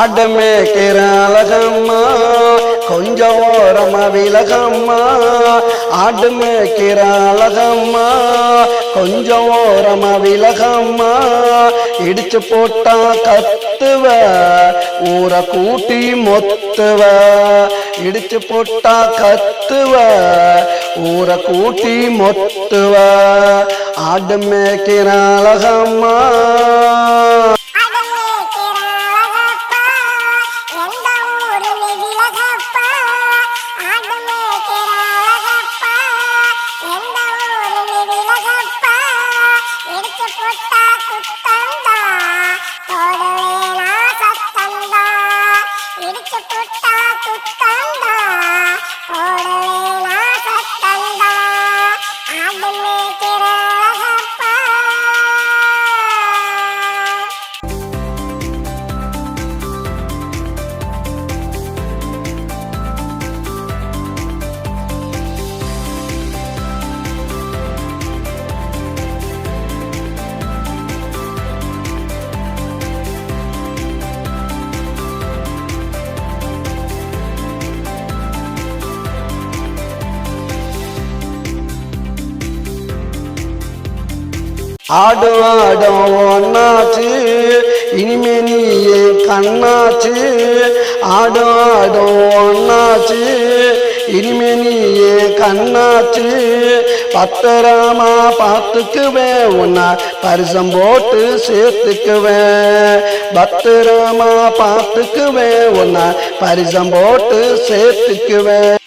அடமேக்கிற அழகம்மா கொஞ்சம் ஓரமா விலகம்மா. ஆடுமேக்கிற அழகம்மா கொஞ்சம் ஓரமா விலகம்மா. இடிச்சு போட்டா கத்துவ ஊரை கூட்டி மொத்துவ. இடிச்சு போட்டா கத்துவ ஊரை கூட்டி மொத்துவ. ஆடு மேய்க்கிற அழகம்மா Double ஆடும் ஆடும் ஒன்னாச்சு இனிமே நீயே கண்ணாச்சு. ஆடும் ஆடும் ஒன்னாச்சு இனிமே நீயே கண்ணாச்சு. பத்திரமா பார்த்துக்குவேன் உன்னா பரிசம் போட்டு சேர்த்துக்குவேன். பத்திரமா பார்த்துக்குவேன் உன்னா பரிசம் போட்டு சேர்த்துக்குவேன்.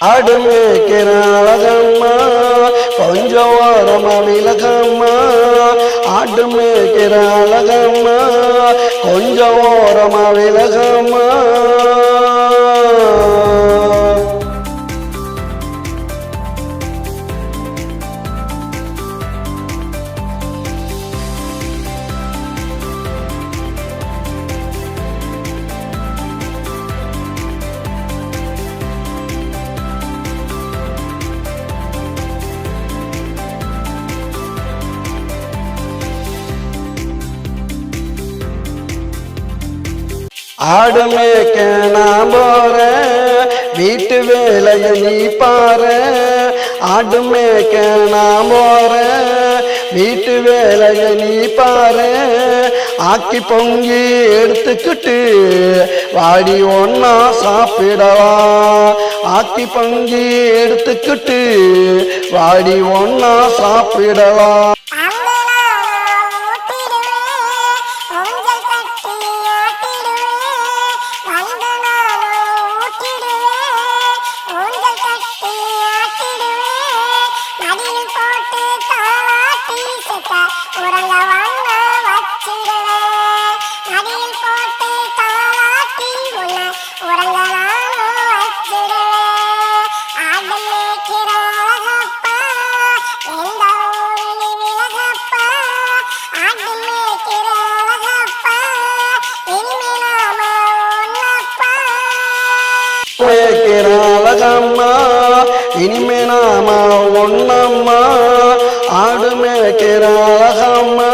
ஆடு அழகம்மா கொஞ்சம் ஓரமா விலகம்மா ஆடு அழகம்மா கொஞ்சம் ஓரமா விலகம்மா ஆடு மேய்க்க நான் போறேன் வீட்டு வேலையை நீ பாரு. ஆடு மேய்க்க நான் போறேன் வீட்டு வேலையை நீ பாரு. ஆக்கி பொங்கி எடுத்துக்கிட்டு வாடி ஒன்னா சாப்பிடவா. ஆக்கி பொங்கி எடுத்துக்கிட்டு வாடி ஒன்னா சாப்பிடலாம் மேய்க்கிற அழகம்மா இனிமே நாம ஒன்னம்மா ஆடு மேய்க்கிற அழகம்மா.